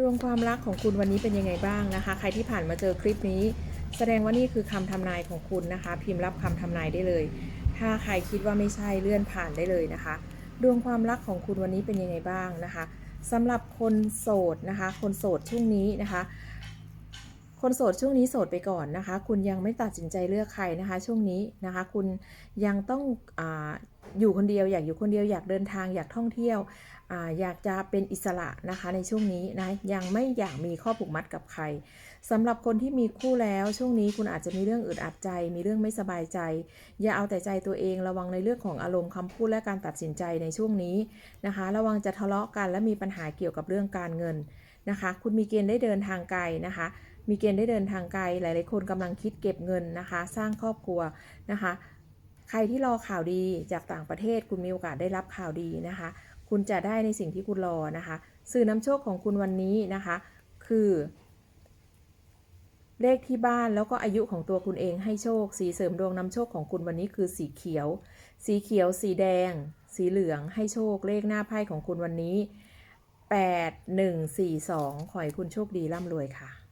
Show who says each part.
Speaker 1: ดวงความรักของคุณวันนี้เป็นยังไงบ้างนะคะ ใครที่ผ่านมาเจอคลิปนี้ แสดงว่านี่คือคำทำนายของคุณนะคะ พิมพ์รับคำทำนายได้เลย ถ้าใครคิดว่าไม่ใช่เลื่อนผ่านได้เลยนะคะ ดวงความรักของคุณวันนี้เป็นยังไงบ้างนะคะสำหรับคนโสดนะคะ คนโสดช่วงนี้นะคะ คนโสดช่วงนี้โสดไปก่อนนะคะ คุณยังไม่ตัดสินใจเลือกใครนะคะ ช่วงนี้นะคะ คุณยังต้องอา อยู่คนเดียวอยากอยู่คนเดียวอยากเดินทางอยากท่องเที่ยวออยากจะเป็นอิสระนะคะในช่วงนี้นะยังไม่อยากมีข้อผูกมัดกับใครสำหรับคนที่มีคู่แล้วช่วงนี้คุณอาจจะมีเรื่องอึดอัดใจ มีเรื่องไม่สบายใจ อย่าเอาแต่ใจตัวเองระวังในเรื่องของอารมณ์คำพูดและการตัดสินใจในช่วงนี้นะคะ ระวังจะทะเลาะกันและมีปัญหาเกี่ยวกับเรื่องการเงินนะคะ คุณมีเกณฑ์ได้เดินทางไกลนะคะมีเกณฑ์ได้เดินทางไกล หลาย ๆ คนกำลังคิดเก็บเงินนะคะ สร้างครอบครัวนะคะ ใครที่รอข่าวดีจากต่างประเทศคุณมีโอกาสได้รับข่าวดีนะคะ คุณจะได้ในสิ่งที่คุณรอนะคะ สื่อนำโชคของคุณวันนี้นะคะ คือ เลขที่บ้านแล้วก็อายุของตัวคุณเองให้โชค สีเสริมดวงนำโชคของคุณวันนี้คือสีเขียว สีเขียว สีแดง สีเหลืองให้โชค เลขหน้าไพ่ของคุณวันนี้ 8 1 4 2 ขอให้คุณโชคดีร่ำรวยค่ะ